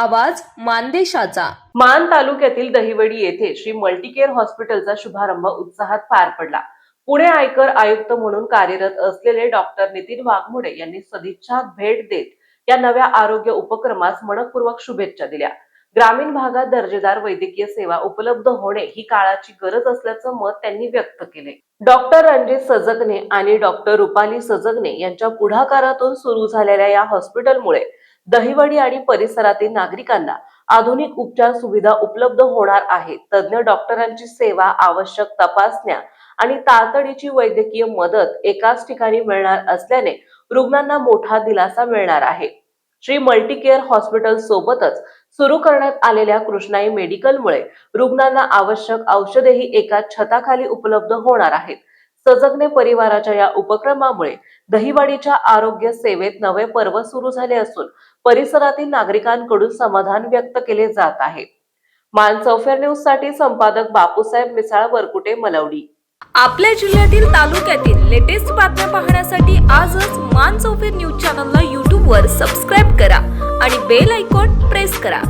आवाज मानदेशाचा. मान तालुक्यातील दहिवडी येथे श्री मल्टीकेअर हॉस्पिटलचा शुभारंभ उत्साहात पार पडला. पुणे आयकर आयुक्त म्हणून कार्यरत असलेले डॉक्टर नितीन वाघमोडे यांनी सदिच्छा भेट देत या नव्या आरोग्य उपक्रमास मनपूर्वक शुभेच्छा दिल्या. ग्रामीण भागात दर्जेदार वैद्यकीय सेवा उपलब्ध होणे ही काळाची गरज असल्याचं मत त्यांनी व्यक्त केले. डॉक्टर रणजित सजगने आणि डॉक्टर रुपाली सजगने यांच्या पुढाकारातून सुरू झालेल्या या हॉस्पिटलमुळे दहिवडी आणि परिसरातील नागरिकांना आधुनिक उपचार सुविधा उपलब्ध होणार आहे तज्ज्ञ डॉक्टरांची सेवा आवश्यक तपासण्या आणि तातडीची वैद्यकीय मदत एकाच ठिकाणी मिळणार असल्याने रुग्णांना मोठा दिलासा मिळणार आहे. श्री मल्टीकेअर हॉस्पिटल सोबतच सुरू करण्यात आलेल्या कृष्णाई मेडिकलमुळे रुग्णांना आवश्यक औषधेही एका छताखाली उपलब्ध होणार आहेत. सजगने परिवाराच्या या उपक्रमामुळे दहिवाडीच्या आरोग्य सेवेत नवे पर्व सुरू झाले असून परिसरातील नागरिकांकडून समाधान व्यक्त केले जात आहे. मान चौफेर न्यूजसाठी संपादक बापूसाहेब मिसाळ वरकुटे मलवडी. आपल्या जिल्ह्यातील तालुक्यातील लेटेस्ट बातम्या पाहण्यासाठी आजच मान चौफेर न्यूज चॅनलला यूट्यूबवर सबस्क्राईब करा आणि बेल आयकॉन प्रेस करा.